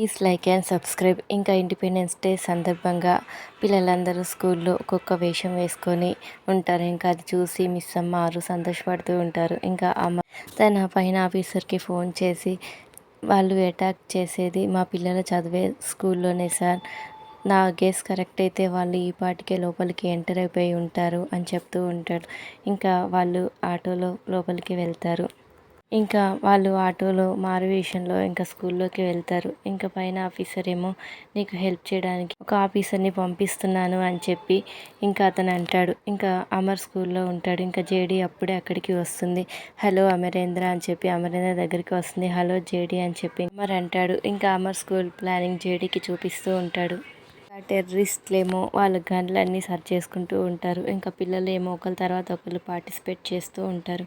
Please like and subscribe. ఇంకా independence day సందర్భంగా పిల్లలందరూ స్కూల్లో ఒక్కొక్క వేషం వేసుకొని ఉంటారు. ఇంకా అది చూసి మిస్ అమ్మారు సంతోషపడుతూ ఉంటారు. ఇంకా అమ్మ తన పైన ఆఫీసర్కి ఫోన్ చేసి వాళ్ళు అటాక్ చేసేది మా పిల్లలు చదివే స్కూల్లోనే సార్. నా గేస్ కరెక్ట్ అయితే వాళ్ళు ఈ పాటికే లోపలికి ఎంటర్ అయిపోయి ఉంటారు అని చెప్తూ ఉంటాడు ఇంకా వాళ్ళు ఆటోలో లోపలికి వెళ్తారు. ఇంకా వాళ్ళు ఆటోలో మారువేషంలో ఇంకా స్కూల్లోకి వెళ్తారు. ఇంకా పైన ఆఫీసర్ ఏమో నీకు హెల్ప్ చేయడానికి ఒక ఆఫీసర్ని పంపిస్తున్నాను అని చెప్పి ఇంకా అతను అంటాడు. ఇంకా అమర్ స్కూల్లో ఉంటాడు. ఇంకా జేడి అప్పుడే అక్కడికి వస్తుంది. హలో అమరేంద్ర అని చెప్పి అమరేంద్ర దగ్గరికి వస్తుంది. హలో జేడి అని చెప్పి అమర్ అంటాడు. ఇంకా అమర్ స్కూల్ ప్లానింగ్ జేడీకి చూపిస్తూ ఉంటాడు. టెర్రరిస్ట్లేమో వాళ్ళ గన్లన్నీ సర్చ్ చేసుకుంటూ ఉంటారు. ఇంకా పిల్లలు ఏమో ఒకరి తర్వాత ఒకరు పార్టిసిపేట్ చేస్తూ ఉంటారు.